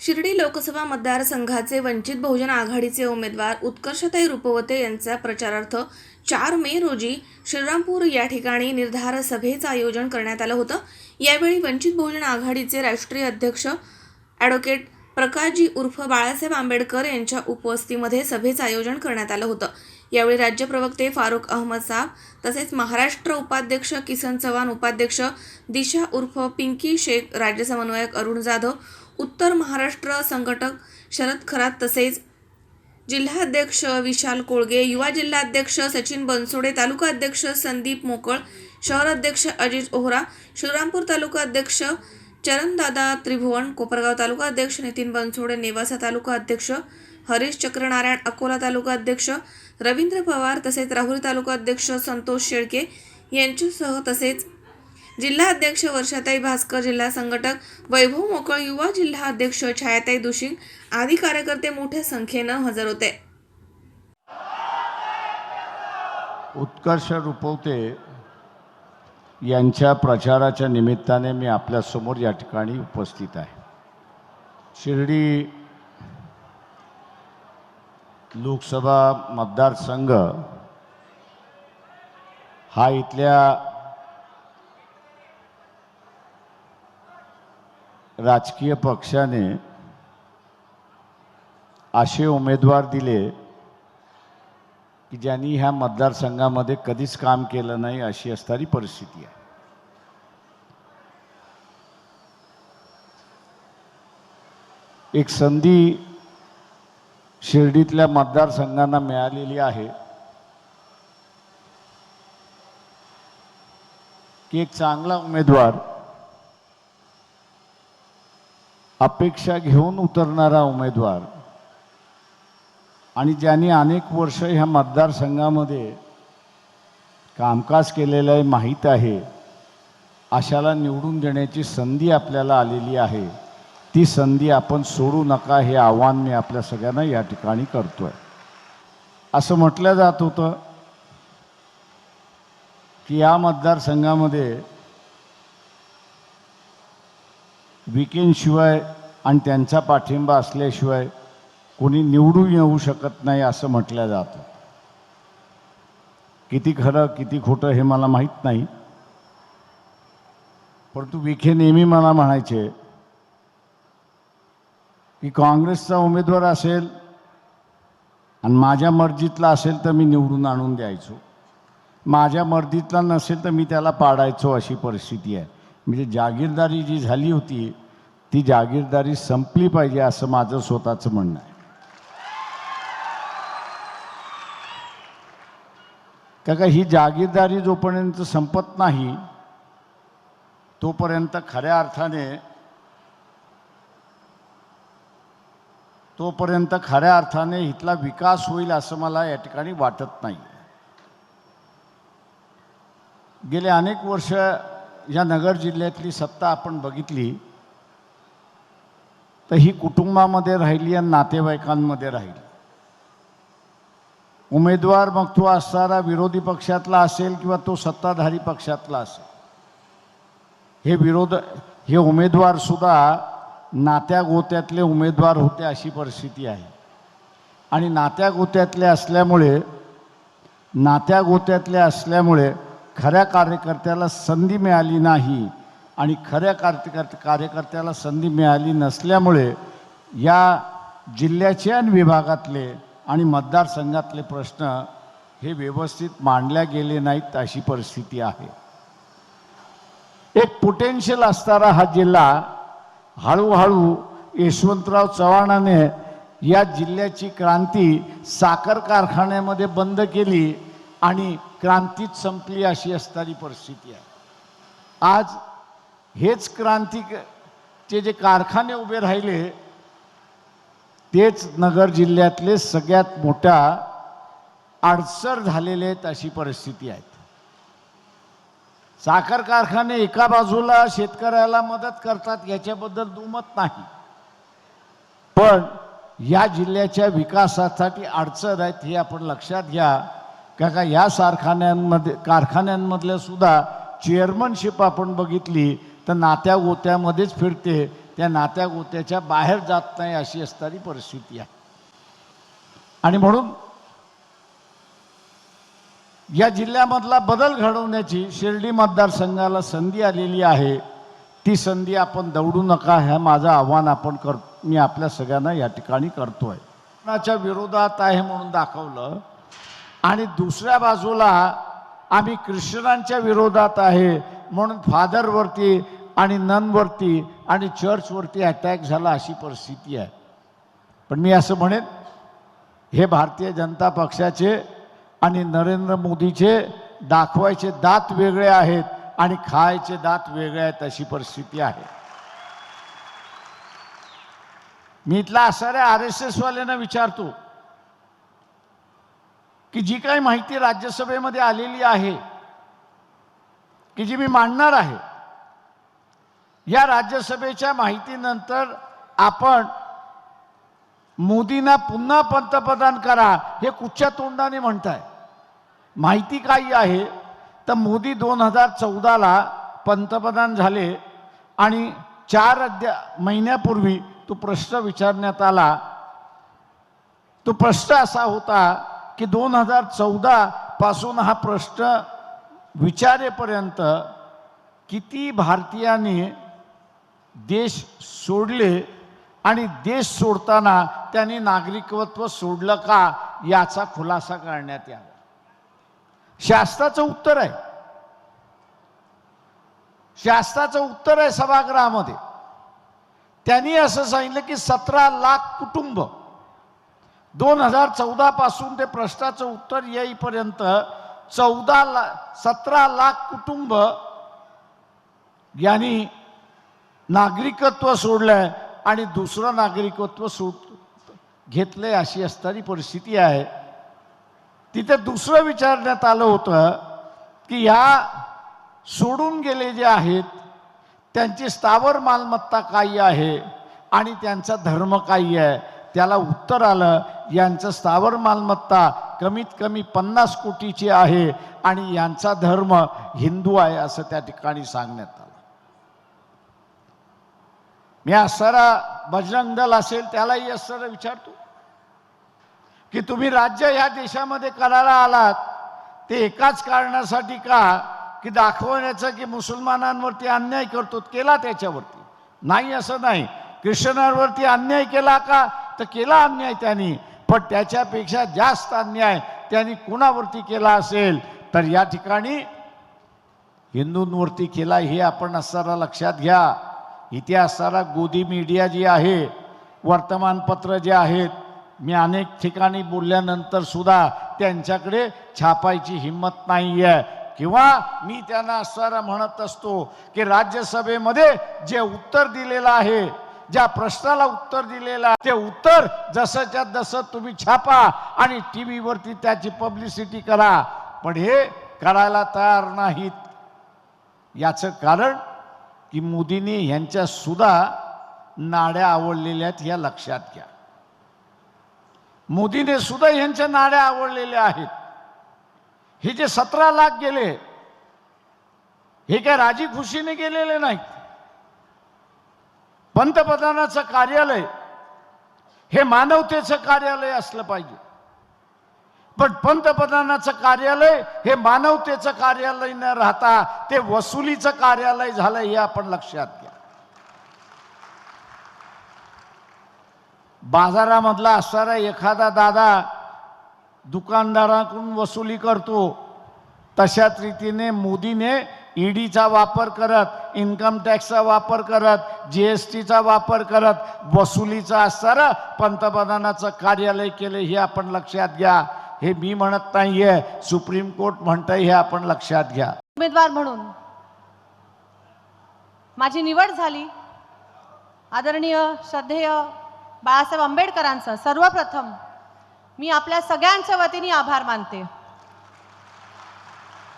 शिर्डी लोकसभा मतदारसंघाचे वंचित बहुजन आघाडीचे उमेदवार उत्कर्षताई रुपवते यांचा प्रचारार्थ चार मे रोजी श्रीरामपूर या ठिकाणी निर्धार सभेचं आयोजन करण्यात आलं होतं. यावेळी वंचित बहुजन आघाडीचे राष्ट्रीय अध्यक्ष ॲडव्होकेट प्रकाशजी उर्फ बाळासाहेब आंबेडकर यांच्या उपस्थितीमध्ये सभेचं आयोजन करण्यात आलं होतं. यावेळी राज्य प्रवक्ते फारुख अहमद साहब तसेच महाराष्ट्र उपाध्यक्ष किसन चव्हाण उपाध्यक्ष दिशा उर्फ पिंकी शेख राज्य समन्वयक अरुण जाधव उत्तर महाराष्ट्र संघटक शरद खरात तसेच जिल्हाध्यक्ष विशाल कोळगे युवा जिल्हाध्यक्ष सचिन बनसोडे तालुका अध्यक्ष संदीप मोकळ शहर अध्यक्ष अजित ओहरा श्रीरामपूर तालुका अध्यक्ष चरणदादा त्रिभुवन कोपरगाव तालुका अध्यक्ष नितीन बनसोडे नेवासा तालुका अध्यक्ष हरीश चक्रनारायण अकोला तालुका अध्यक्ष रवींद्र पवार तसेच राहुरी तालुका अध्यक्ष संतोष शेळके यांच्यासह तसेच जिल्हा अध्यक्ष वर्षाताई भास्कर जिल्हा संघटक वैभव मोकळ युवा जिल्हा अध्यक्ष छायाताई दुशिंग आदी कार्यकर्ते मोठ्या संख्येनं हजर होते. उत्कर्ष रुपवते यांच्या प्रचाराच्या निमित्ताने मी आपल्यासमोर या ठिकाणी उपस्थित आहे. शिर्डी लोकसभा मतदारसंघ हा इथल्या राजकीय पक्षाने असे उमेदवार दिले की ज्यांनी ह्या मतदारसंघामध्ये कधीच काम केलं नाही अशी असणारी परिस्थिती आहे. एक संधी शिर्डीतल्या मतदारसंघांना मिळालेली आहे. की एक चांगला उमेदवार अपेक्षा घेऊन उतरणारा उमेदवार. आणि ज्यांनी अनेक वर्ष ह्या मतदारसंघामध्ये कामकाज केलेलं आहे माहीत आहे अशाला निवडून देण्याची संधी आपल्याला आलेली आहे. ती संधी आपण सोडू नका हे आव्हान मी आपल्या सगळ्यांना या ठिकाणी करतो आहे असं म्हटलं जात होतं की या मतदारसंघामध्ये विकेंडशिवाय आणि त्यांचा पाठिंबा असल्याशिवाय कोणी निवडून येऊ शकत नाही असं म्हटलं जातं. किती खरं किती खोटं हे मला माहीत नाही. परंतु विखे नेहमी मला म्हणायचे की काँग्रेसचा उमेदवार असेल आणि माझ्या मर्जीतला असेल तर मी निवडून आणून द्यायचो. माझ्या मर्जीतला नसेल तर मी त्याला पाडायचो अशी परिस्थिती आहे. म्हणजे जागीरदारी जी झाली होती ती जागीरदारी संपली पाहिजे असं माझं स्वतःचं म्हणणं आहे. का का ही जागीरदारी जोपर्यंत संपत नाही तोपर्यंत खऱ्या अर्थाने तोपर्यंत खऱ्या अर्थाने इथला विकास होईल असं मला या ठिकाणी वाटत नाही. गेले अनेक वर्ष या नगर जिल्ह्यातली सत्ता आपण बघितली तर ही कुटुंबामध्ये राहिली आणि नातेवाईकांमध्ये राहिली. उमेदवार मग तो असणारा विरोधी पक्षातला असेल किंवा तो सत्ताधारी पक्षातला असेल. हे विरोध हे उमेदवारसुद्धा नात्या गोत्यातले उमेदवार होते अशी परिस्थिती आहे. आणि नात्या गोत्यातले असल्यामुळे नात्या गोत्यातले असल्यामुळे खऱ्या कार्यकर्त्याला संधी मिळाली नाही. आणि खऱ्या कार्यकर्त कार्यकर्त्याला संधी मिळाली नसल्यामुळे या जिल्ह्याचे आणि विभागातले आणि मतदारसंघातले प्रश्न हे व्यवस्थित मांडल्या गेले नाहीत अशी परिस्थिती आहे. एक पोटेन्शियल असणारा हा जिल्हा हळूहळू यशवंतराव चव्हाणाने या जिल्ह्याची क्रांती साखर कारखान्यामध्ये बंद केली आणि क्रांतीच संपली अशी असणारी परिस्थिती आहे. आज हेच क्रांतीचे जे कारखाने उभे राहिले तेच नगर जिल्ह्यातले सगळ्यात मोठ्या अडसर झालेले आहेत अशी परिस्थिती आहेत. साखर कारखाने एका बाजूला शेतकऱ्याला मदत करतात याच्याबद्दल दुमत नाही. पण या जिल्ह्याच्या विकासासाठी अडचण आहेत हे आपण लक्षात घ्या. का का या कारखान्यांमध्ये कारखान्यांमधल्या सुद्धा चेअरमनशिप आपण बघितली. तर नात्या गोत्यामध्येच फिरते त्या नात्या गोत्याच्या बाहेर जात नाही अशी असणारी परिस्थिती आहे. आणि म्हणून या जिल्ह्यामधला बदल घडवण्याची शिर्डी मतदारसंघाला संधी आलेली आहे. ती संधी आपण दौडू नका ह्या माझं आव्हान आपण कर मी आपल्या सगळ्यांना या ठिकाणी करतोय. कोणाच्या विरोधात आहे म्हणून दाखवलं. आणि दुसऱ्या बाजूला आम्ही ख्रिश्चनांच्या विरोधात आहे म्हणून फादरवरती आणि ननवरती आणि चर्चवरती अटॅक झाला अशी परिस्थिती आहे. पण मी असं म्हणेन हे भारतीय जनता पक्षाचे आणि नरेंद्र मोदीचे दाखवायचे दात वेगळे आहेत आणि खायचे दात वेगळे आहेत अशी परिस्थिती आहे. मी इथला असणाऱ्या आर एस एसवाल्यांना विचारतो की जी काही माहिती राज्यसभेमध्ये आलेली आहे की जी मी मांडणार आहे या राज्यसभेच्या माहितीनंतर आपण मोदींना पुन्हा पंतप्रधान करा हे कुठच्या तोंडाने म्हणताय? माहिती काही आहे तर मोदी दोन हजार चौदाला पंतप्रधान झाले आणि चार अध्या महिन्यापूर्वी तो प्रश्न विचारण्यात आला. तो प्रश्न असा होता की दोन हजार चौदापासून हा प्रश्न विचारेपर्यंत किती भारतीयांनी देश सोडले आणि देश सोडताना त्यांनी नागरिकत्व सोडलं का याचा खुलासा करण्यात यावा. शास्त्राचं उत्तर आहे. शास्त्राचं उत्तर आहे सभागृहामध्ये. त्यांनी असं सांगितलं की सतरा लाख कुटुंब. दोन हजार चौदा पासून ते प्रश्नाचं उत्तर येईपर्यंत चौदा ला सतरा लाख कुटुंब यांनी नागरिकत्व सोडलंय आणि दुसरं नागरिकत्व सोड घेतलंय अशी असणारी परिस्थिती आहे. तिथे दुसरं विचारण्यात आलं होतं की ह्या सोडून गेले जे आहेत त्यांची स्थावर मालमत्ता काही आहे आणि त्यांचा धर्म काही आहे? त्याला उत्तर आलं यांचं स्थावर मालमत्ता कमीत कमी पन्नास कोटीची आहे आणि यांचा धर्म हिंदू आहे असं त्या ठिकाणी सांगण्यात आलं. मी असणारा बजरंग दल असेल त्यालाही असणारा विचारतो. की तुम्ही राज्य ह्या देशामध्ये करायला आलात ते एकाच कारणासाठी का? की दाखवण्याचं की मुसलमानांवरती अन्याय करतो केला त्याच्यावरती? नाही असं नाही. ख्रिश्चनांवरती अन्याय केला का? तर केला अन्याय त्यांनी. पण त्याच्यापेक्षा जास्त अन्याय त्यांनी कुणावरती केला असेल? तर या ठिकाणी हिंदूंवरती केला हे आपण असताना लक्षात घ्या. इथे असणारा गोदी मीडिया जी आहे वर्तमानपत्र जे आहेत मी अनेक ठिकाणी बोलल्यानंतर सुद्धा त्यांच्याकडे छापायची हिंमत नाही आहे किंवा मी त्यांना असणारा म्हणत असतो की राज्यसभेमध्ये जे उत्तर दिलेलं आहे ज्या प्रश्नाला उत्तर दिलेलं आहे ते उत्तर जसंच्या जसं तुम्ही छापा आणि टी व्हीवरती त्याची पब्लिसिटी करा. पण हे करायला तयार नाहीत. याचं कारण की मोदींनी ह्यांच्या सुद्धा नाड्या आवडलेल्या आहेत ह्या लक्षात घ्या. मोदीने सुद्धा यांच्या नाड्या आवडलेल्या आहेत. हे जे सतरा लाख गेले हे काय राजी खुशीने गेलेले नाहीत? पंतप्रधानाचं कार्यालय हे मानवतेचं कार्यालय असलं पाहिजे. पण पंतप्रधानाचं कार्यालय हे मानवतेचं कार्यालय न राहता ते वसुलीचं कार्यालय झालं हे आपण लक्षात घ्या. बाजारामधला असणारा एखादा दादा दुकानदाराकडून वसुली करतो तशाच रीतीने मोदीने ईडीचा वापर करत इन्कम टॅक्सचा वापर करत जी एस टीचा वापर करत वसुलीचा असणारं पंतप्रधानाचं कार्यालय केलं हे आपण लक्षात घ्या. हे मी म्हणत नाहीये सुप्रीम कोर्ट म्हणतंय हे आपण लक्षात घ्या. उमेदवार म्हणून. माझी निवड झाली. आदरणीय श्रद्धेय बाळासाहेब आंबेडकरांचं सर्वप्रथम मी आपल्या सगळ्यांच्या वतीने आभार मानते.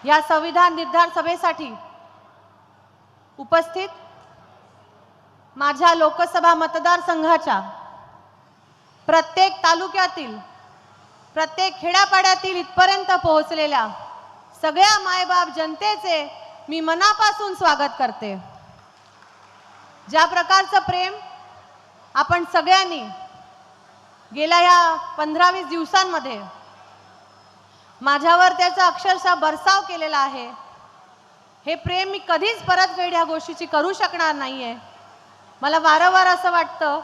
या संविधान निर्धार सभेसाठी उपस्थित माझ्या लोकसभा मतदारसंघाच्या प्रत्येक तालुक्यातील प्रत्येक खेड्यापाड्यातील इथपर्यंत पोहोचलेल्या सगळ्या मायबाप जनतेचे मी मनापासून स्वागत करते. ज्या प्रकारचं प्रेम आपण सगळ्यांनी गेल्या ह्या पंधरा वीस दिवसांमध्ये माझ्यावर त्याचा अक्षरशः बरसाव केलेला आहे हे प्रेम मी कधीच परतफेड ह्या गोष्टीची करू शकणार नाही आहे मला वारंवार असं वाटतं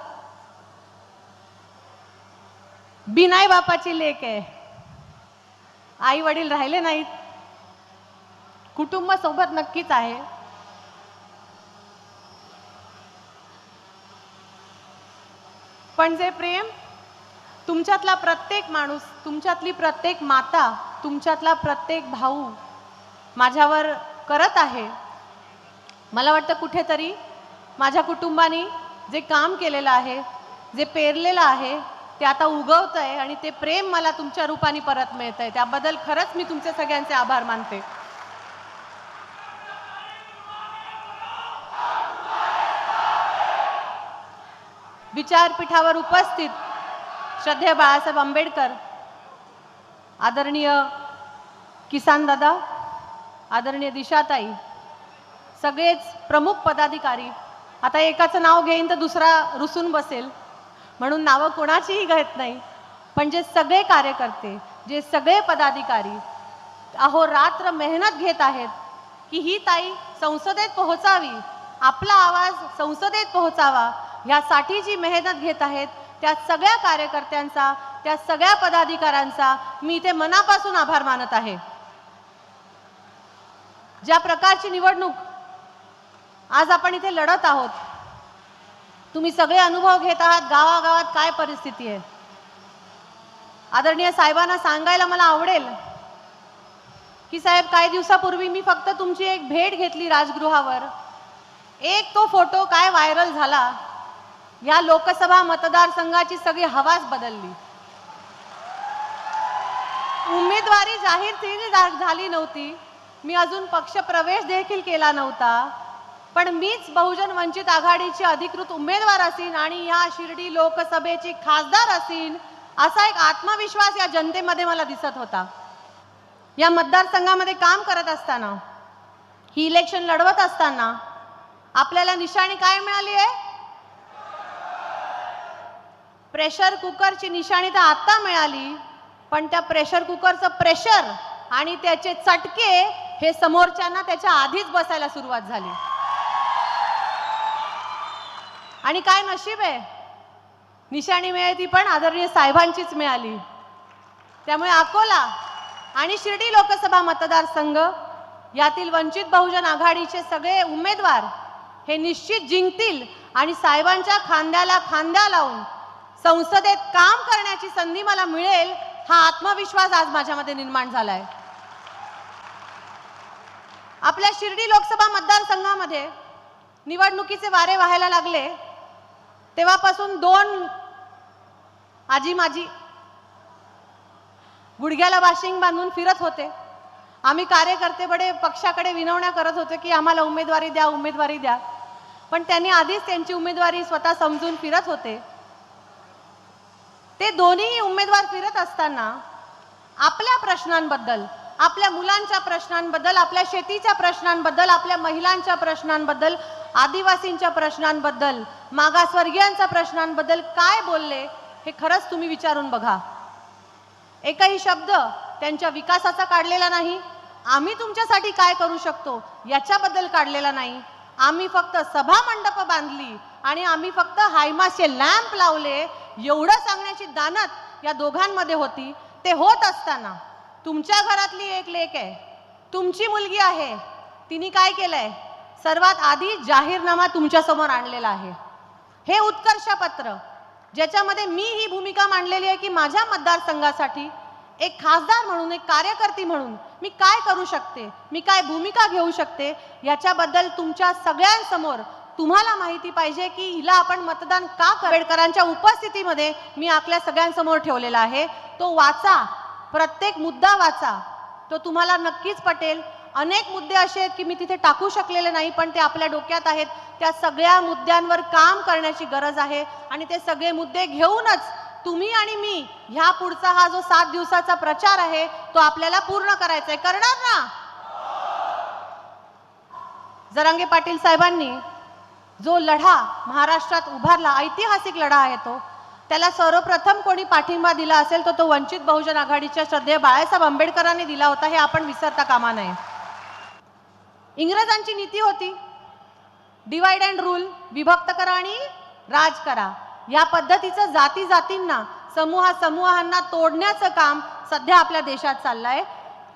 बिनाई बापाची लेक आहे. आई वडील राहिले नाहीत. कुटुंब सोबत नक्कीच आहे. पण जे प्रेम तुमच्यातला प्रत्येक माणूस तुमच्यातली प्रत्येक माता तुमच्यातला प्रत्येक भाऊ माझ्यावर करत आहे. मला वाटतं कुठेतरी माझ्या कुटुंबाने जे काम केलेलं आहे जे पेरलेलं आहे ते आता उगवतं आहे आणि ते प्रेम मला तुमच्या रूपाने परत मिळतं आहे त्याबद्दल खरंच मी तुमचे सगळ्यांचे आभार मानते. विचारपीठावर उपस्थित श्रद्धेय बाळासाहेब आंबेडकर आदरणीय किसान दादा आदरणीय दिशाताई सगळेच प्रमुख पदाधिकारी. आता एकाचं नाव घेईन तर दुसरा रुसून बसेल. म्हणून नावं कोणाचीही घेत नाही. पण जे सगळे कार्यकर्ते जे सगळे पदाधिकारी अहोरात्र मेहनत घेत आहेत की ही ताई संसदेत पोहोचावी आपला आवाज संसदेत पोहोचावा ह्यासाठी जी मेहनत घेत आहेत त्या सगळ्या कार्यकर्त्यांचा त्या सगळ्या पदाधिकाऱ्यांचा मी इथे मनापासून आभार मानत आहे. ज्या प्रकारची निवडणूक आज आपण इथे लढत आहोत तुम्ही सगळे अनुभव घेत आहात गावागावात काय परिस्थिती आहे? आदरणीय साहेबांना सांगायला मला आवडेल की साहेब काही दिवसापूर्वी मी फक्त तुमची एक भेट घेतली राजगृहावर. एक तो फोटो काय व्हायरल झाला? या लोकसभा मतदारसंघाची सगळी हवाच बदलली. उमेदवारी जाहीर झाली नव्हती. मी अजून पक्ष प्रवेश देखील केला नव्हता. पण मीच बहुजन वंचित आघाडीची अधिकृत उमेदवार असीन आणि या शिर्डी लोकसभेची खासदार असीन असा एक आत्मविश्वास या जनतेमध्ये मला दिसत होता. या मतदारसंघामध्ये काम करत असताना ही इलेक्शन लढवत असताना आपल्याला निशाणी काय मिळाली आहे? प्रेशर कुकरची निशाणी तर आत्ता मिळाली पण त्या प्रेशर कुकरचं प्रेशर आणि त्याचे चटके हे समोरच्यांना त्याच्या आधीच बसायला सुरुवात झाली. आणि काय नशीब आहे? निशाणी मिळाली ती पण आदरणीय साहेबांचीच मिळाली. त्यामुळे अकोला आणि शिर्डी लोकसभा मतदारसंघ यातील वंचित बहुजन आघाडीचे सगळे उमेदवार हे निश्चित जिंकतील आणि साहेबांच्या खांद्याला खांद्या लावून संसदेत काम करण्याची संधी मला मिळेल हा आत्मविश्वास आज माझ्यामध्ये निर्माण झालाय. आपल्या शिर्डी लोकसभा मतदारसंघामध्ये निवडणुकीचे वारे व्हायला लागले. तेव्हापासून दोन आजी माझी गुडघ्याला वाशिंग बांधून फिरत होते. आम्ही कार्यकर्ते बडे पक्षाकडे विनवण्या करत होतो की आम्हाला उमेदवारी द्या उमेदवारी द्या. पण त्यांनी आधीच त्यांची उमेदवारी स्वतः समजून फिरत होते. ते दोन्ही उमेदवार फिरत असताना आपल्या प्रश्नांबद्दल आपल्या मुलांच्या प्रश्नांबद्दल आपल्या शेतीच्या प्रश्नांबद्दल आपल्या महिलांच्या प्रश्नांबद्दल आदिवासींच्या प्रश्नांबद्दल मागासवर्गीयांच्या प्रश्नांबद्दल काय बोलले हे खरंच तुम्ही विचारून बघा. एकही शब्द त्यांच्या विकासाचा काढलेला नाही. आम्ही तुमच्यासाठी काय करू शकतो याच्याबद्दल काढलेला नाही. आम्ही फक्त सभा मंडप बांधली आणि आम्ही फक्त हायमाचे लॅम्प लावले. एवढं सांगण्याची दानत या दोघांमध्ये होती. ते होत असताना तुमच्या घरातली एक लेक आहे. तुमची मुलगी आहे. तिने काय केलंय? सर्वात आधी जाहीरनामा तुमच्यासमोर आणलेला आहे. हे उत्कर्ष पत्र ज्याच्यामध्ये मी ही भूमिका मांडलेली आहे की माझ्या मतदारसंघासाठी एक खासदार म्हणून एक कार्यकर्ती म्हणून मी काय करू शकते? मी काय भूमिका घेऊ शकते? याच्याबद्दल तुमच्या सगळ्यांसमोर तुम्हाला माहिती पाहिजे की हिला आपण मतदान का करेडकरांच्या आंबेडकरांच्या उपस्थितीमध्ये मी आपल्या सगळ्यांसमोर ठेवलेला आहे. तो वाचा प्रत्येक मुद्दा वाचा. तो तुम्हाला नक्कीच पटेल. अनेक मुद्दे असे आहेत की मी तिथे टाकू शकलेले नाही पण ते आपल्या डोक्यात आहेत. त्या सगळ्या मुद्द्यांवर काम करण्याची गरज आहे आणि ते सगळे मुद्दे घेऊनच तुम्ही आणि मी ह्या पुढचा हा जो सात दिवसाचा प्रचार आहे तो आपल्याला पूर्ण करायचा आहे करणार ना? जरांगे पाटील साहेबांनी जो लढा महाराष्ट्रात उभारला ऐतिहासिक लढा आहे तो त्याला सर्वप्रथम कोणी पाठिंबा दिला असेल तर तो वंचित बहुजन आघाडीच्या श्रद्धेय बाळासाहेब आंबेडकरांनी दिला होता हे आपण विसरता कामा नये. इंग्रजांची नीती होती. डिवाइड अँड रूल विभक्त करा आणि राज करा. या पद्धतीचं जाती जातींना समूहा समूहांना तोडण्याचं काम सध्या आपल्या देशात चाललं आहे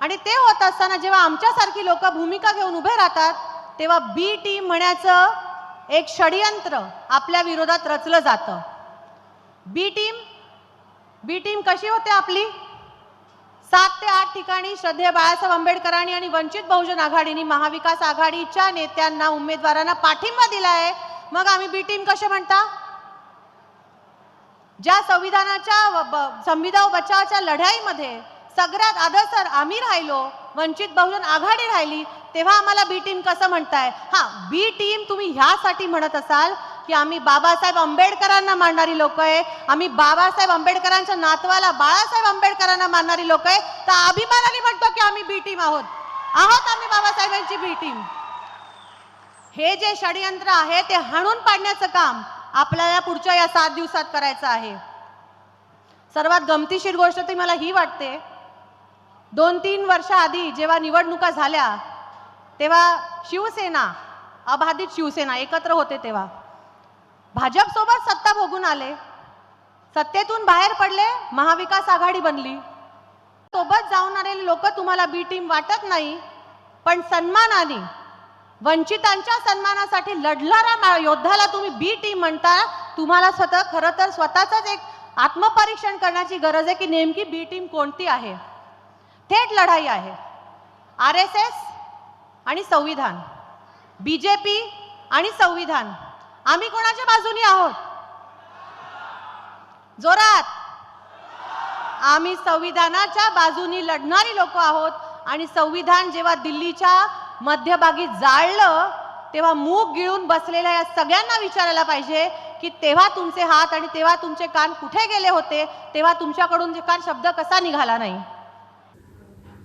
आणि ते होत असताना जेव्हा आमच्यासारखी लोक भूमिका घेऊन उभे राहतात तेव्हा बी टीम म्हणायचं एक षडयंत्र आपल्या विरोधात रचलं जातं. बी टीम बी टीम कशी होते आपली? सात ते आठ ठिकाणी श्रद्धेय बाळासाहेब आंबेडकरांनी आणि वंचित बहुजन आघाडीने महाविकास आघाडीच्या नेत्यांना उमेदवारांना पाठिंबा दिला आहे मग आम्ही बी टीम कसे म्हणता? ज्या संविधानाच्या ब- संविधान बचावाच्या लढाईमध्ये सगळ्यात आदर्शर आम्ही राहिलो वंचित बहुजन आघाडी राहिली तेव्हा आम्हाला बी टीम कसं म्हणताय? हा बी टीम तुम्ही ह्यासाठी म्हणत असाल की आम्ही बाबासाहेब आंबेडकरांना मानणारी लोक आहे. आम्ही बाबासाहेब आंबेडकरांच्या नातवाला बाळासाहेब आंबेडकरांना मानणारी लोक आहे. तर अभिमानाने म्हणतो की आम्ही बी टीम आहोत. आहोत आम्ही बाबासाहेबांची बी टीम हे जे षडयंत्र आहे ते हाणून पाडण्याचं काम आपल्याला पुढच्या या सात दिवसात करायचं आहे. सर्वात गमतीशीर गोष्ट ती मला ही वाटते. दोन तीन वर्षाआधी जेव्हा निवडणुका झाल्या तेव्हा शिवसेना अबाधित शिवसेना एकत्र होते तेव्हा. भाजपसोबत सत्ता भोगून आले. सत्तेतून बाहेर पडले महाविकास आघाडी बनली. सोबत जाऊन लोक तुम्हाला बी टीम वाटत नाही पण सन्मानाने वंचितांच्या सन्मानासाठी लढणाऱ्या योद्धाला योद्ध्याला तुम्ही बी टीम म्हणता तुम्हाला स्वतः खरं तर स्वतःच एक आत्मपरीक्षण करण्याची गरज आहे की नेमकी बी टीम कोणती आहे? थेट लढाई आहे. आर एस एस आणि संविधान. बी जे पी आणि संविधान. आम्ही कोणाच्या बाजूनी आहोत? जोरात. आम्ही संविधानाच्या बाजूनी लढणारी लोक आहोत आणि संविधान जेव्हा दिल्लीच्या मध्यभागी जाळलं तेव्हा मूग गिळून बसलेल्या या सगळ्यांना विचारायला पाहिजे की तेव्हा तुमचे हात आणि तेव्हा तुमचे कान कुठे गेले होते? तेव्हा तुमच्याकडून कान शब्द कसा निघाला नाही?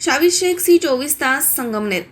शावीद शेख सी चोवीस तास संगमनेर.